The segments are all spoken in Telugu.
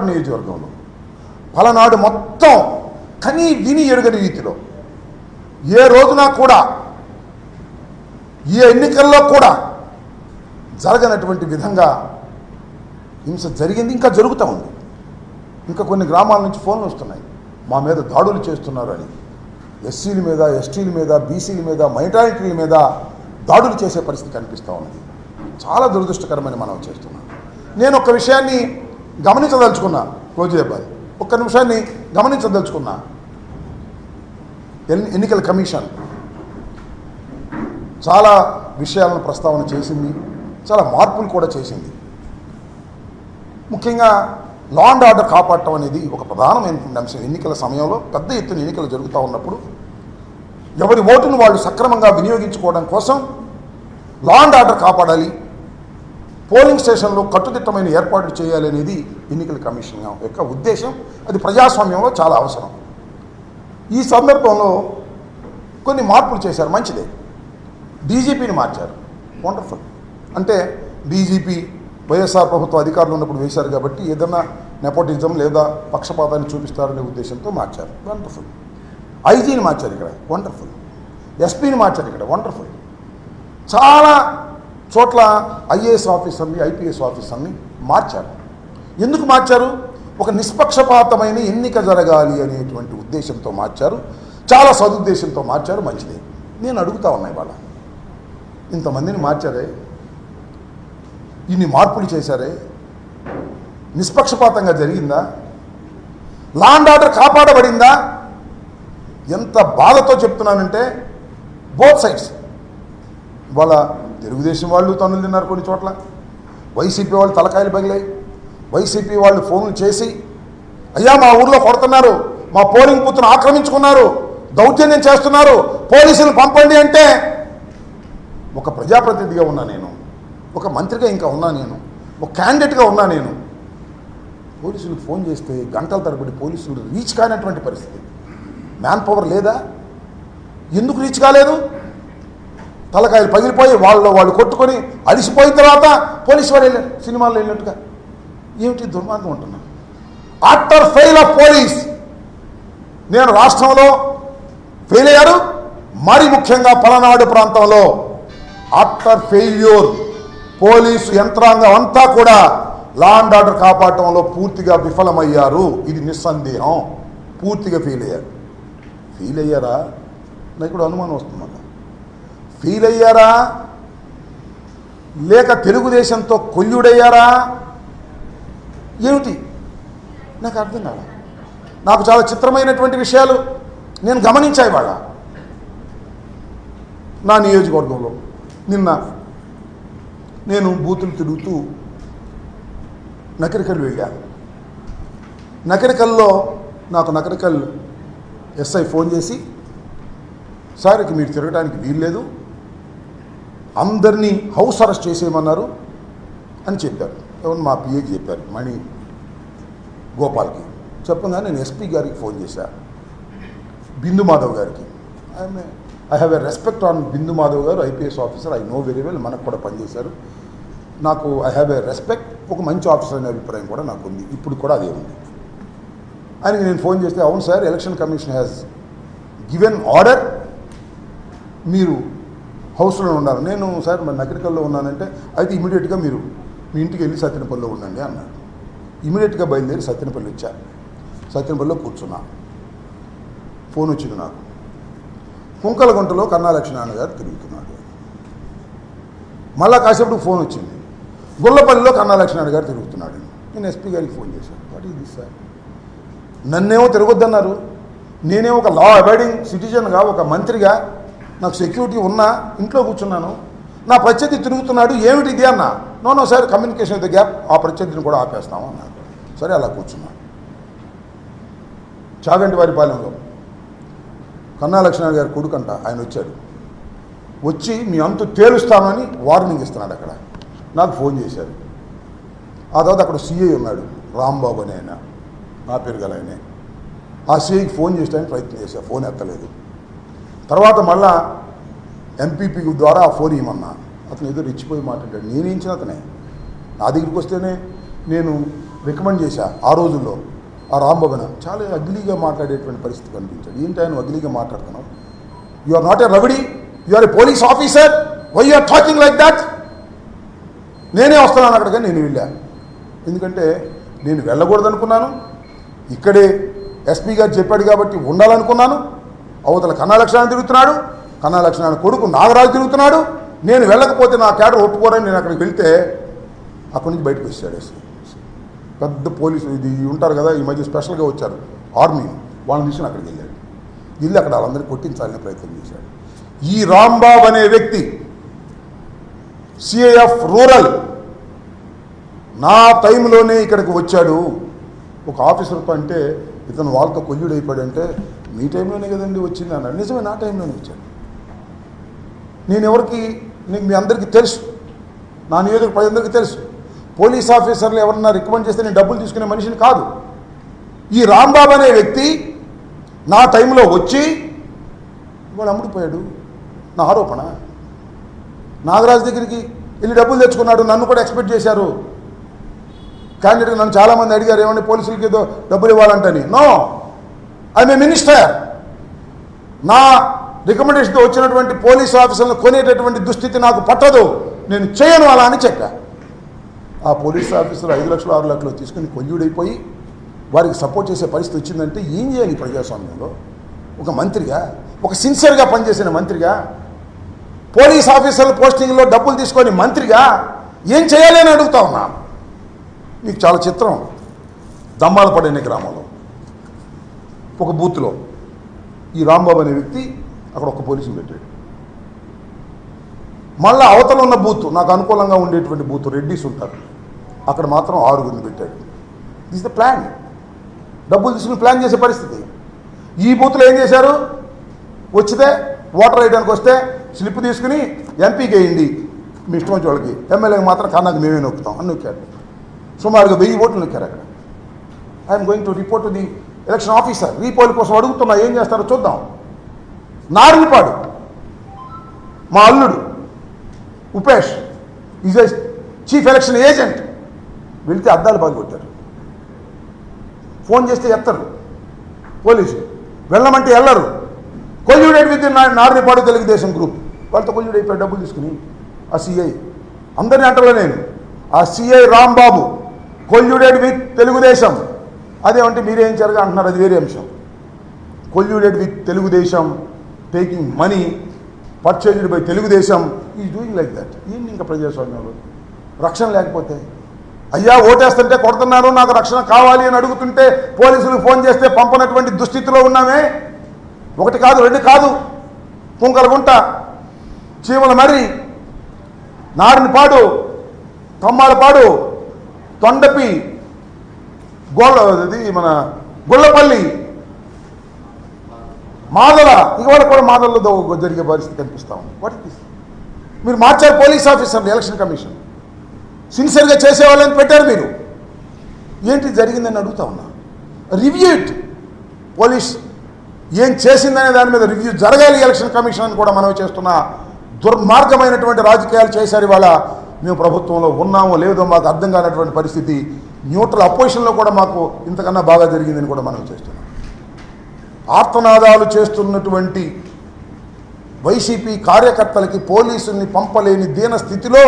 నియోజకవర్గంలో పలనాడు మొత్తం కనీ విని ఎరుగని రీతిలో ఏ రోజున కూడా ఏ ఎన్నికల్లో కూడా జరగనటువంటి విధంగా హింస జరిగింది ఇంకా జరుగుతూ ఉంది. ఇంకా కొన్ని గ్రామాల నుంచి ఫోన్లు వస్తున్నాయి. మా మీద దాడులు చేస్తున్నారు అని. ఎస్సీల మీద ఎస్టీల మీద బీసీల మీద మైనారిటీల మీద దాడులు చేసే పరిస్థితి కనిపిస్తూ ఉంది చాలా దురదృష్టకరమైన మనం చేస్తున్నాం. నేను ఒక విషయాన్ని గమనించదలుచుకున్నా రోజుదేబాయ్ ఒక్క నిమిషాన్ని గమనించదలుచుకున్నా. ఎన్ని- ఎన్నికల కమిషన్ చాలా విషయాలను ప్రస్తావన చేసింది చాలా మార్పులు కూడా చేసింది. ముఖ్యంగా లా అండ్ ఆర్డర్ కాపాడటం అనేది ఒక ప్రధానమైనటువంటి అంశం. ఎన్నికల సమయంలో పెద్ద ఎత్తున ఎన్నికలు జరుగుతూ ఉన్నప్పుడు ఎవరి ఓటును వాళ్ళు సక్రమంగా వినియోగించుకోవడం కోసం లా అండ్ ఆర్డర్ కాపాడాలి పోలింగ్ స్టేషన్లో కట్టుదిట్టమైన ఏర్పాట్లు చేయాలి అనేది ఎన్నికల కమిషన్ యొక్క ఉద్దేశం. అది ప్రజాస్వామ్యంలో చాలా అవసరం. ఈ సందర్భంలో కొన్ని మార్పులు చేశారు. మంచిదే. డీజీపీని మార్చారు. వండర్ఫుల్ అంటే డీజీపీ వైఎస్ఆర్ ప్రభుత్వ అధికారులు ఉన్నప్పుడు వేశారు కాబట్టి ఏదన్నా నెపోటిజం లేదా పక్షపాతాన్ని చూపిస్తారనే ఉద్దేశంతో మార్చారు. వండర్ఫుల్ ఐజీని మార్చారు ఇక్కడ. వండర్ఫుల్ ఎస్పీని మార్చారు ఇక్కడ. వండర్ఫుల్ చాలా చోట్ల ఐఏఎస్ ఆఫీసర్ని ఐపీఎస్ ఆఫీసర్ని మార్చారు. ఎందుకు మార్చారు? ఒక నిష్పక్షపాతమైన ఎన్నిక జరగాలి అనేటువంటి ఉద్దేశంతో మార్చారు. చాలా సదుద్దేశంతో మార్చారు. మంచిది. నేను అడుగుతా ఉన్నా ఇవాళ. ఇంతమందిని మార్చారే? ఇన్ని మార్పులు చేశారే? నిష్పక్షపాతంగా జరిగిందా? లా అండ్ ఆర్డర్ కాపాడబడిందా? ఎంత బాధతో చెప్తున్నానంటే బోత్ సైడ్స్. వాళ్ళ తెలుగుదేశం వాళ్ళు తన్నులు తిన్నారు కొన్ని చోట్ల. వైసీపీ వాళ్ళు తలకాయలు పగిలాయి. వైసీపీ వాళ్ళు ఫోన్లు చేసి అయ్యా మా ఊర్లో కొడుతున్నారు. మా పోలింగ్ బూత్ను ఆక్రమించుకున్నారు. దౌర్జన్యం చేస్తున్నారు. పోలీసులు పంపండి అంటే ఒక ప్రజాప్రతినిధిగా ఉన్నా నేను. ఒక మంత్రిగా ఇంకా ఉన్నా నేను. ఒక క్యాండిడేట్గా ఉన్నా నేను. పోలీసులు ఫోన్ చేస్తే గంటల తరబడి పోలీసులు రీచ్ కానటువంటి పరిస్థితి. మ్యాన్ పవర్ లేదా? ఎందుకు రీచ్ కాలేదు? తలకాయలు పగిలిపోయి వాళ్ళు వాళ్ళు కొట్టుకొని అడిసిపోయిన తర్వాత పోలీసు వాళ్ళు వెళ్ళారు సినిమాల్లో వెళ్ళినట్టుగా ఏమిటి దుర్మార్గం ఉంటున్నాను ఆఫ్టర్ ఫెయిల్ ఆఫ్ పోలీస్. నేను రాష్ట్రంలో ఫెయిల్ అయ్యారు మరి ముఖ్యంగా పలనాడు ప్రాంతంలో ఆఫ్టర్ ఫెయిల్యూర్ పోలీసు యంత్రాంగం అంతా కూడా లా అండ్ ఆర్డర్ కాపాడటంలో పూర్తిగా విఫలమయ్యారు. ఇది నిస్సందేహం. పూర్తిగా ఫెయిల్ అయ్యారు. ఫెయిల్ అయ్యారా? నాకు ఇప్పుడు అనుమానం వస్తుంది ఫీల్ అయ్యారా లేక తెలుగుదేశంతో కొల్లుడయ్యారా? ఏమిటి? నాకు అర్థం కాదా నాకు చాలా చిత్రమైనటువంటి విషయాలు నేను గమనించా ఇవాళ. నా నియోజకవర్గంలో నిన్న నేను బూతులు తిరుగుతూ నకరికల్ వెళ్ళాను నకరికల్లో నాకు నకరికల్ ఎస్ఐ ఫోన్ చేసి సార్కి మీరు తిరగడానికి వీల్లేదు అందరినీ హౌస్ అరెస్ట్ చేసేయమన్నారు అని చెప్పారు. ఎవరు మా పిఏకి చెప్పారు మణి గోపాల్కి. చెప్పగానే నేను ఎస్పీ గారికి ఫోన్ చేశాను బిందు మాధవ్ గారికి. I I have a respect on Bindu Madhav గారు IPS officer I know very well మనకు కూడా పనిచేశారు. నాకు ఐ హ్యావ్ ఎ రెస్పెక్ట్ ఒక మంచి ఆఫీసర్ అనే అభిప్రాయం కూడా నాకు ఉంది ఇప్పుడు కూడా అదే ఉంది. ఆయనకి నేను ఫోన్ చేస్తే అవును sir election commission has given order మీరు హౌస్లో ఉన్నారు నేను సార్ మరి నగరికల్లో ఉన్నానంటే అయితే ఇమీడియట్గా మీరు మీ ఇంటికి వెళ్ళి సత్యనపల్లిలో ఉండండి అన్నాడు ఇమీడియట్గా బయలుదేరి సత్యనపల్లి వచ్చా సత్యనపల్లిలో కూర్చున్నా. ఫోన్ వచ్చింది నాకు. కుంకలగుంటలో కన్నాలక్ష్మి నాన్నగారు తిరుగుతున్నాడు మళ్ళా కాసేపు ఫోన్ వచ్చింది. గుల్లపల్లిలో కన్నాలక్ష్మి నాన్నగారు గారు తిరుగుతున్నాడు. నేను ఎస్పీ గారికి ఫోన్ చేశాను. What is sir? నన్నేమో తిరగొద్దన్నారు. నేనేమో ఒక లా అబైడింగ్ సిటిజన్గా ఒక మంత్రిగా నాకు సెక్యూరిటీ ఉన్నా ఇంట్లో కూర్చున్నాను. నా ప్రత్యర్థి తిరుగుతున్నాడు ఏమిటి ఇది అన్న? No no sir communication with gap ఆ ప్రత్యర్థిని కూడా ఆపేస్తాము అన్నారు సరే అలా కూర్చున్నాను చాగంటి వారి పాలెంలో కన్నా లక్ష్మణ గారి కొడుకంట ఆయన వచ్చాడు. వచ్చి మీ అంతు తేలుస్తామని వార్నింగ్ ఇస్తున్నాడు అక్కడ. నాకు ఫోన్ చేశారు. ఆ తర్వాత అక్కడ సీఐ ఉన్నాడు రాంబాబు అని ఆయన. నా పేరు గల ఆయనే. ఆ సీఐకి ఫోన్ చేయడానికి ప్రయత్నం చేశాను ఫోన్ ఎత్తలేదు. తర్వాత మళ్ళా ఎంపీపీ ద్వారా ఆ ఫోన్ ఇవ్వమన్నా అతను ఏదో రెచ్చిపోయి మాట్లాడాడు నేనేంచిన అతనే? నా దగ్గరికి వస్తేనే నేను రికమెండ్ చేశా ఆ రోజుల్లో ఆ రాంబాబున చాలా అగ్లీగా మాట్లాడేటువంటి పరిస్థితి కనిపించాడు. ఏంటి ఆయన అగ్లీగా మాట్లాడుతున్నావు? You are not a rowdy. You are a police officer why you are talking like that నేనే వస్తున్నాను అక్కడికి నేను వెళ్ళాను ఎందుకంటే నేను వెళ్ళకూడదనుకున్నాను. ఇక్కడే ఎస్పీ గారు చెప్పాడు కాబట్టి ఉండాలనుకున్నాను. అవతల కన్నా లక్షణాన్ని తిరుగుతున్నాడు కన్నా లక్షణాన్ని కొడుకు నాగరాజు తిరుగుతున్నాడు. నేను వెళ్ళకపోతే నా క్యాడర్ ఒప్పుకోరని నేను అక్కడికి వెళ్తే అక్కడి నుంచి బయటకు వచ్చాడు పెద్ద పోలీసు ఇది ఉంటారు కదా ఈ మధ్య స్పెషల్గా వచ్చారు ఆర్మీ. వాళ్ళని తీసుకుని అక్కడికి వెళ్ళాడు. వెళ్ళి అక్కడ వాళ్ళందరినీ కొట్టించాలనే ప్రయత్నం చేశాడు. ఈ రాంబాబు అనే వ్యక్తి సిఐఎఫ్ రూరల్ నా టైంలోనే ఇక్కడికి వచ్చాడు. ఒక ఆఫీసర్తో అంటే ఇతను వాళ్ళతో కొల్లుడు అంటే మీ టైంలోనే కదండి వచ్చింది అన్నాడు. నిజమే నా టైంలోనే వచ్చాను నేను ఎవరికి నీకు మీ అందరికీ తెలుసు. నా నియోజక ప్రజలందరికీ తెలుసు. పోలీస్ ఆఫీసర్లు ఎవరన్నా రికమెండ్ చేస్తే నేను డబ్బులు తీసుకునే మనిషిని కాదు. ఈ రాంబాబు అనే వ్యక్తి నా టైంలో వచ్చి వాడు అమ్ముడిపోయాడు. నా ఆరోపణ. నాగరాజు దగ్గరికి వెళ్ళి డబ్బులు తెచ్చుకున్నాడు. నన్ను కూడా ఎక్స్పెక్ట్ చేశారు. క్యాండిడేట్ నన్ను చాలామంది అడిగారు ఏమంటే పోలీసులకి ఏదో డబ్బులు ఇవ్వాలంటని. నో! I may minister. నా రికమెండేషన్తో వచ్చినటువంటి పోలీసు ఆఫీసర్లను కొనేటటువంటి దుస్థితి నాకు పట్టదు. నేను చేయను అలా అని చెప్పా. ఆ పోలీస్ ఆఫీసర్ ఐదు లక్షలు ఆరు లక్షలు తీసుకుని కొల్లుడైపోయి వారికి సపోర్ట్ చేసే పరిస్థితి వచ్చిందంటే ఏం చేయాలి ప్రజాస్వామ్యంలో? ఒక మంత్రిగా ఒక సిన్సియర్గా పనిచేసిన మంత్రిగా పోలీస్ ఆఫీసర్ల పోస్టింగ్లో డబ్బులు తీసుకొని మంత్రిగా ఏం చేయాలి అని అడుగుతా ఉన్నా. మీకు చాలా చిత్రం. దమ్మాలపడి అనే గ్రామంలో. ఒక బూత్లో ఈ రాంబాబు అనే వ్యక్తి అక్కడ ఒక పోలీసుని పెట్టాడు. మళ్ళీ అవతల ఉన్న బూత్ నాకు అనుకూలంగా ఉండేటువంటి బూత్ రెడ్డీస్ ఉంటారు. అక్కడ మాత్రం ఆరుగురిని పెట్టాడు. దిస్ ద ప్లాన్ డబ్బులు తీసుకుని ప్లాన్ చేసే పరిస్థితి. ఈ బూత్లో ఏం చేశారు? వచ్చితే ఓటర్ వేయడానికి వస్తే స్లిప్ తీసుకుని ఎంపీకి వేయండి. మీ ఇష్టం వచ్చే వాళ్ళకి. ఎమ్మెల్యేకి మాత్రం కన్నాకి మేమే నొక్కుతాం అని నొక్కారు సుమారుగా వెయ్యి ఓట్లు నొక్కారు అక్కడ. I'm going to report the election officer repoll కోసం అడుగుతున్నా ఏం చేస్తారో చూద్దాం. నారినిపాడు మా అల్లుడు Upesh is a chief election agent. వెళితే అద్దాలు బాగుకొట్టారు ఫోన్ చేస్తే ఎత్తరు పోలీసులు వెళ్ళమంటే వెళ్ళరు. Colluded with Narinipadu Telugu Desam group. వాళ్ళతో కొల్యూడ్ అయిపోయి డబ్బులు తీసుకుని ఆ సిఐ. అందరిని అంటలో నేను. ఆ C I Rambabu colluded with Telugu Desam. అదేమంటే మీరేం జరగా అంటున్నారు? అది వేరే అంశం. Colluded with Telugu Desam taking money purchased by Telugu Desam ఈ డూయింగ్ లైక్ దట్. ఏంటి ఇంకా ప్రజాస్వామ్యంలో. రక్షణ లేకపోతే. అయ్యా ఓటేస్తుంటే కొడుతున్నారు నాకు రక్షణ కావాలి అని అడుగుతుంటే పోలీసులు ఫోన్ చేస్తే పంపనటువంటి దుస్థితిలో ఉన్నామే. ఒకటి కాదు రెండు కాదు. కుంకలగుంట చీమల మర్రి నారినిపాడు తమ్మాలపాడు తొండపి గోళ్ళ ఇది మన గుళ్ళపల్లి మాదల. ఇవాళ కూడా మాదలతో జరిగే పరిస్థితి కనిపిస్తూ ఉంది. వాట్ ఇస్ మీరు మార్చారు పోలీస్ ఆఫీసర్ని ఎలక్షన్ కమిషన్. సిన్సియర్గా చేసేవాళ్ళని పెట్టారు మీరు. ఏంటి జరిగిందని అడుగుతా ఉన్నా. రివ్యూ ఇట్ పోలీస్ ఏం చేసిందనే దాని మీద రివ్యూ జరగాలి ఎలక్షన్ కమిషన్ అని కూడా మనం చేస్తున్న. దుర్మార్గమైనటువంటి రాజకీయాలు చేశారు ఇవాళ. మేము ప్రభుత్వంలో ఉన్నామో లేదో మాకు అర్థం కానటువంటి పరిస్థితి. న్యూట్రల్ అపోజిషన్లో కూడా మాకు ఇంతకన్నా బాగా జరిగిందని కూడా మనం చేస్తున్నాం. ఆర్తనాదాలు చేస్తున్నటువంటి వైసీపీ కార్యకర్తలకి పోలీసుల్ని పంపలేని దీన స్థితిలో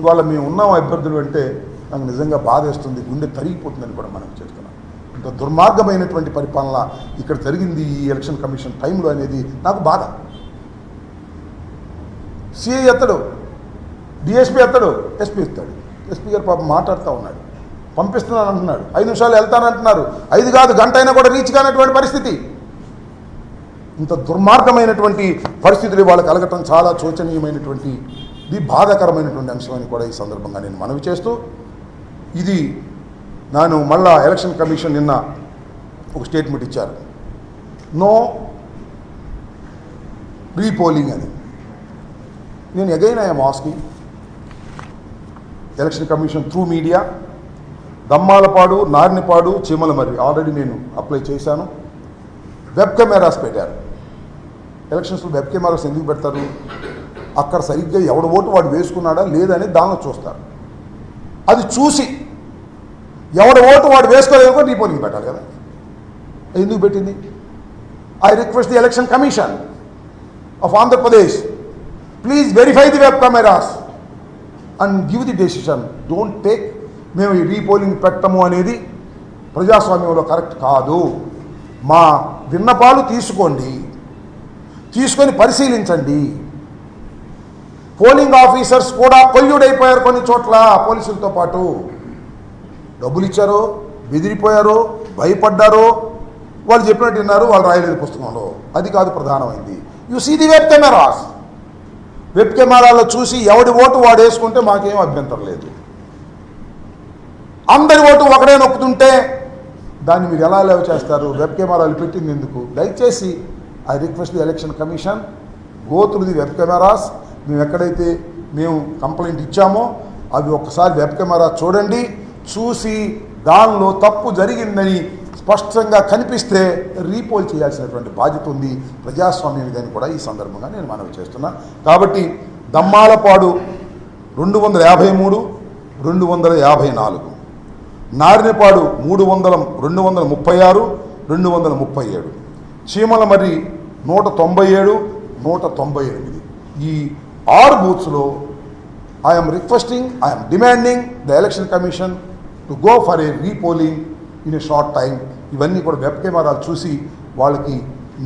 ఇవాళ మేము ఉన్నాం అభ్యర్థులు అంటే నాకు నిజంగా బాధేస్తుంది గుండె తరిగిపోతుందని కూడా మనం చేస్తున్నాం. ఇంత దుర్మార్గమైనటువంటి పరిపాలన ఇక్కడ జరిగింది ఈ ఎలక్షన్ కమిషన్ టైంలో అనేది నాకు బాధ. సిఐ ఎత్తడు డిఎస్పీ ఎత్తడు ఎస్పీ ఎత్తాడు ఎస్పీ గారు పాపం మాట్లాడుతూ ఉన్నాడు. పంపిస్తున్నాను అంటున్నాడు ఐదు నిమిషాలు వెళ్తానంటున్నారు. ఐదు కాదు గంట అయినా కూడా రీచ్ కానటువంటి పరిస్థితి. ఇంత దుర్మార్గమైనటువంటి పరిస్థితులు ఇవాళ కలగటం చాలా శోచనీయమైనటువంటి ఇది బాధాకరమైనటువంటి అంశమని కూడా ఈ సందర్భంగా నేను మనవి చేస్తూ ఇది నేను మళ్ళా ఎలక్షన్ కమిషన్ నిన్న ఒక స్టేట్మెంట్ ఇచ్చారు. నో రీపోలింగ్ అని. నేను again I'm asking election commission through media Dammalapadu Narinipadu Chimalamarri. Already నేను అప్లై చేశాను. వెబ్ కెమెరాస్ పెట్టారు. ఎలక్షన్స్లో వెబ్ కెమెరాస్ ఎందుకు పెడతారు? అక్కడ సరిగ్గా ఎవడ ఓటు వాడు వేసుకున్నాడా లేదని దానిలో చూస్తారు. అది చూసి ఎవడ ఓటు వాడు వేసుకోలేదు రీపోలింగ్ పెట్టాలి కదా. ఎందుకు పెట్టింది? I request the election commission of Andhra Pradesh please verify the web cameras and give the decision don't take మేము ఈ రీపోలింగ్ పెట్టము అనేది ప్రజాస్వామ్యంలో కరెక్ట్ కాదు. మా విన్నపాలు తీసుకోండి. తీసుకొని పరిశీలించండి. పోలింగ్ ఆఫీసర్స్ కూడా కొల్లుడైపోయారు కొన్ని చోట్ల పోలీసులతో పాటు. డబ్బులు ఇచ్చారో బెదిరిపోయారో భయపడ్డారో వాళ్ళు చెప్పినట్టు విన్నారు వాళ్ళు రాయలేదు పుస్తకంలో. అది కాదు ప్రధానమైంది. You see the web cameras web కెమెరాలో చూసి ఎవడి ఓటు వాడు వేసుకుంటే మాకేం అభ్యంతరం లేదు. అందరి ఓటు ఒకడే నొక్కుతుంటే దాన్ని మీరు ఎలా లేవ చేస్తారు? వెబ్ కెమెరాలు పెట్టింది ఎందుకు? దయచేసి I request the election commission go through the web cameras మేము ఎక్కడైతే మేము కంప్లైంట్ ఇచ్చామో అవి ఒక్కసారి వెబ్ కెమెరా చూడండి. చూసి దానిలో తప్పు జరిగిందని స్పష్టంగా కనిపిస్తే రీపోల్ చేయాల్సినటువంటి బాధ్యత ఉంది. ప్రజాస్వామ్యం ఇదని కూడా ఈ సందర్భంగా నేను మనవి చేస్తున్నా. కాబట్టి దమ్మాలపాడు రెండు వందల యాభై మూడు రెండు వందల యాభై నాలుగు. నారినపాడు మూడు వందల రెండు వందల ముప్పై ఆరు రెండు వందల ముప్పై ఏడు. చీమల మరి నూట తొంభై ఏడు నూట తొంభై ఎనిమిది. ఈ ఆరు బూత్స్లో I'm requesting I'm demanding the election commission to go for a repolling in a short time ఇవన్నీ కూడా వెబ్ కెమెరాలు చూసి వాళ్ళకి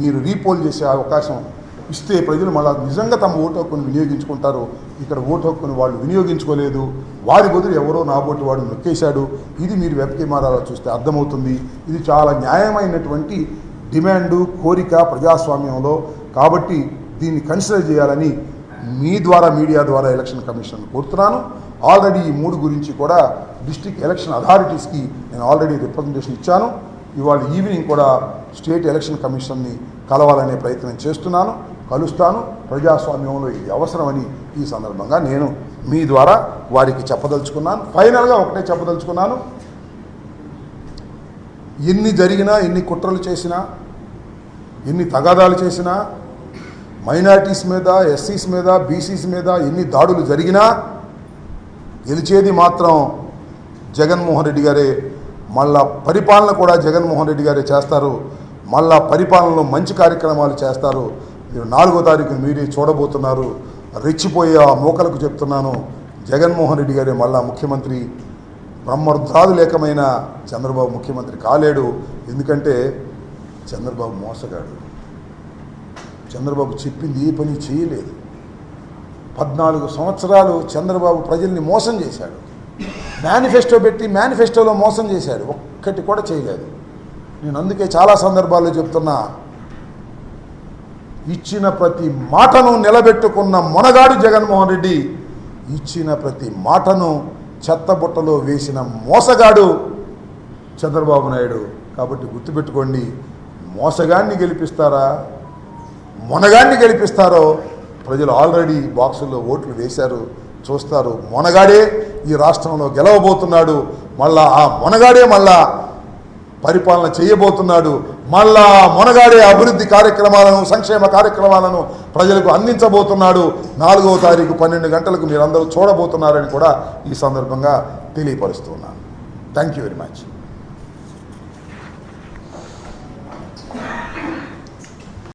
మీరు రీపోల్ చేసే అవకాశం ఇస్తే ప్రజలు మళ్ళీ నిజంగా తమ ఓటు హక్కును వినియోగించుకుంటారు. ఇక్కడ ఓటు హక్కును వాళ్ళు వినియోగించుకోలేదు. వారి బదులు ఎవరో నా వాడు నొక్కేశాడు. ఇది మీరు వెబ్ కెమెరాలో చూస్తే అర్థమవుతుంది. ఇది చాలా న్యాయమైనటువంటి డిమాండు కోరిక ప్రజాస్వామ్యంలో. కాబట్టి దీన్ని కన్సిడర్ చేయాలని మీ ద్వారా మీడియా ద్వారా ఎలక్షన్ కమిషన్ కోరుతున్నాను. ఆల్రెడీ ఈ మూడు గురించి కూడా డిస్టిక్ ఎలక్షన్ అథారిటీస్కి నేను ఆల్రెడీ రిప్రజెంటేషన్ ఇచ్చాను. ఇవాళ ఈవినింగ్ కూడా స్టేట్ ఎలక్షన్ కమిషన్ని కలవాలనే ప్రయత్నం చేస్తున్నాను కలుస్తాను. ప్రజాస్వామ్యంలో ఇది అవసరమని ఈ సందర్భంగా నేను మీ ద్వారా వారికి చెప్పదలుచుకున్నాను. ఫైనల్గా ఒకటే చెప్పదలుచుకున్నాను. ఎన్ని జరిగినా ఎన్ని కుట్రలు చేసినా ఎన్ని తగాదాలు చేసినా మైనారిటీస్ మీద ఎస్సీస్ మీద బీసీస్ మీద ఎన్ని దాడులు జరిగినా గెలిచేది మాత్రం జగన్మోహన్ రెడ్డి గారే. మళ్ళా పరిపాలన కూడా జగన్మోహన్ రెడ్డి గారే చేస్తారు. మళ్ళా పరిపాలనలో మంచి కార్యక్రమాలు చేస్తారు. మీరు నాలుగో తారీఖు మీరే చూడబోతున్నారు. రెచ్చిపోయే ఆ మూకలకు చెప్తున్నాను. జగన్మోహన్ రెడ్డి గారే మళ్ళా ముఖ్యమంత్రి. బ్రహ్మరుద్రాదు లేకమైన చంద్రబాబు ముఖ్యమంత్రి కాలేడు. ఎందుకంటే చంద్రబాబు మోసగాడు. చంద్రబాబు చెప్పింది ఏ పని చేయలేదు. పద్నాలుగు సంవత్సరాలు చంద్రబాబు ప్రజల్ని మోసం చేశాడు. మేనిఫెస్టో పెట్టి మేనిఫెస్టోలో మోసం చేశాడు. ఒక్కటి కూడా చేయలేదు. నేను అందుకే చాలా సందర్భాల్లో చెప్తున్నా ఇచ్చిన ప్రతి మాటను నిలబెట్టుకున్న మొనగాడు జగన్మోహన్ రెడ్డి ఇచ్చిన ప్రతి మాటను చెత్తబుట్టలో వేసిన మోసగాడు చంద్రబాబు నాయుడు. కాబట్టి గుర్తుపెట్టుకోండి మోసగాన్ని గెలిపిస్తారా మొనగాన్ని గెలిపిస్తారో ప్రజలు ఆల్రెడీ బాక్సుల్లో ఓట్లు వేశారు. చూస్తారు మొనగాడే ఈ రాష్ట్రంలో గెలవబోతున్నాడు మళ్ళా ఆ మొనగాడే మళ్ళా పరిపాలన చేయబోతున్నాడు మళ్ళా మొనగాడే అభివృద్ధి కార్యక్రమాలను సంక్షేమ కార్యక్రమాలను ప్రజలకు అందించబోతున్నాడు. నాలుగవ తారీఖు పన్నెండు గంటలకు మీరందరూ చూడబోతున్నారని కూడా ఈ సందర్భంగా తెలియపరుస్తున్నాను థ్యాంక్ యూ వెరీ మచ్